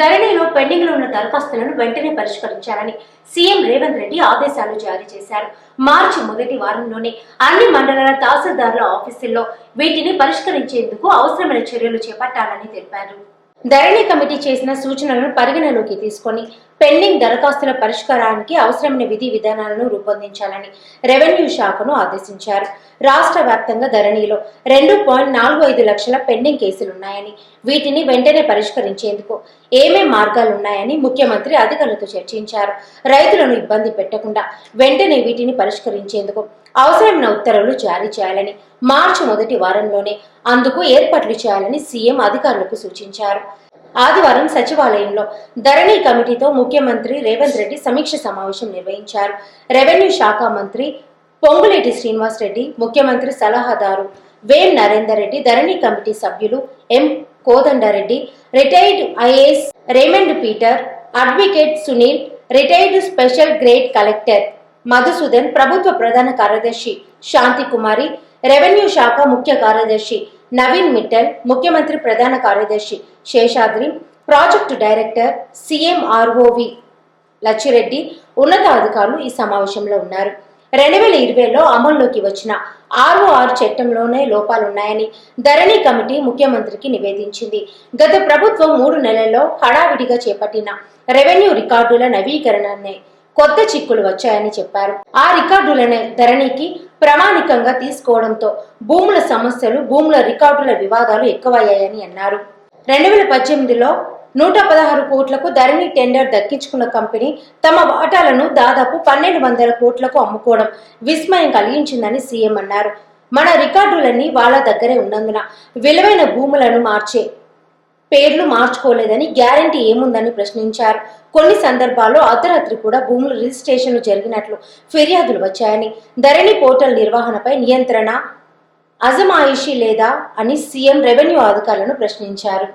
ధరణిలో పెండింగ్లో ఉన్న దరఖాస్తులను వెంటనే పరిష్కరించాలని సీఎం రేవంత్ రెడ్డి ఆదేశాలు జారీ చేశారు. మార్చి మొదటి వారంలోనే అన్ని మండలాల తహసీల్దారుల ఆఫీసుల్లో వీటిని పరిష్కరించేందుకు అవసరమైన చర్యలు చేపట్టాలని తెలిపారు. ధరణి కమిటీ చేసిన సూచనలను పరిగణలోకి తీసుకొని పెండింగ్ దరఖాస్తుల పరిష్కారానికి అవసరమైన విధి విధానాలను రూపొందించాలని రెవెన్యూ శాఖను ఆదేశించారు. రాష్ట్ర వ్యాప్తంగా ధరణిలో రెండు పాయింట్ నాలుగు ఐదు లక్షల పెండింగ్ కేసులున్నాయని వీటిని వెంటనే పరిష్కరించేందుకు ఏమేం మార్గాలున్నాయని ముఖ్యమంత్రి అధికారులతో చర్చించారు. రైతులను ఇబ్బంది పెట్టకుండా వెంటనే వీటిని పరిష్కరించేందుకు అవసరమైన ఉత్తర్వులు జారీ చేయాలని మార్చి మొదటి వారంలోనే అందుకు ఏర్పాట్లు చేయాలని సీఎం అధికారులకు సూచించారు. ఆదివారం సచివాలయంలో ధరణి కమిటీతో ముఖ్యమంత్రి రేవంత్ రెడ్డి సమీక్ష సమావేశం నిర్వహించారు. రెవెన్యూ శాఖ మంత్రి పొంగులేటి శ్రీనివాస్ రెడ్డి ముఖ్యమంత్రి సలహాదారు వేం నరేందర్ రెడ్డి ధరణి కమిటీ సభ్యులు M Kodandareddy retired IAS Raymond Peter advocate Sunil retired special grade collector Madhusudan ప్రభుత్వ ప్రధాన కార్యదర్శి శాంతి కుమారి రెవెన్యూ శాఖ ముఖ్య కార్యదర్శి నవీన్ మిట్టల్ ముఖ్యమంత్రి ప్రధాన కార్యదర్శి శేషాద్రి ప్రాజెక్టు డైరెక్టర్ సిఎంఆర్ఓవి లచ్చిరెడ్డి ఉన్నతాధికారులు ఈ సమావేశంలో ఉన్నారు. రెండు వేల ఇరవైలో అమల్లోకి వచ్చిన ఆర్ఓఆర్ చట్టంలోనే లోపాలున్నాయని ధరణి కమిటీ ముఖ్యమంత్రికి నివేదించింది. గత ప్రభుత్వం మూడు నెలల్లో హడావిడిగా చేపట్టిన రెవెన్యూ రికార్డుల నవీకరణనే కొత్త చిక్కులు వచ్చాయని చెప్పారు. ఆ రికార్డులనే ధరణికి ప్రామాణికంగా తీసుకోవడంతో భూముల సమస్యలు భూముల రికార్డుల వివాదాలు ఎక్కువయ్యాయని అన్నారు. రెండు వేల పద్దెనిమిదిలో నూట పదహారు కోట్లకు ధరణి టెండర్ దక్కించుకున్న కంపెనీ తమ వాటాలను దాదాపు పన్నెండు వందల కోట్లకు అమ్ముకోవడం విస్మయం కలిగించిందని సీఎం అన్నారు. మన రికార్డులన్నీ వాళ్ళ దగ్గరే ఉన్నందున విలువైన భూములను మార్చే పేర్లు మార్చుకోలేదని గ్యారంటీ ఏముందని ప్రశ్నించారు. కొన్ని సందర్భాల్లో అర్ధరాత్రి కూడా భూముల రిజిస్ట్రేషన్లు జరిగినట్లు ఫిర్యాదులు వచ్చాయని ధరణి పోర్టల్ నిర్వహణపై నియంత్రణ అజమాయిషీ లేదా అని సీఎం రెవెన్యూ అధికారులను ప్రశ్నించారు.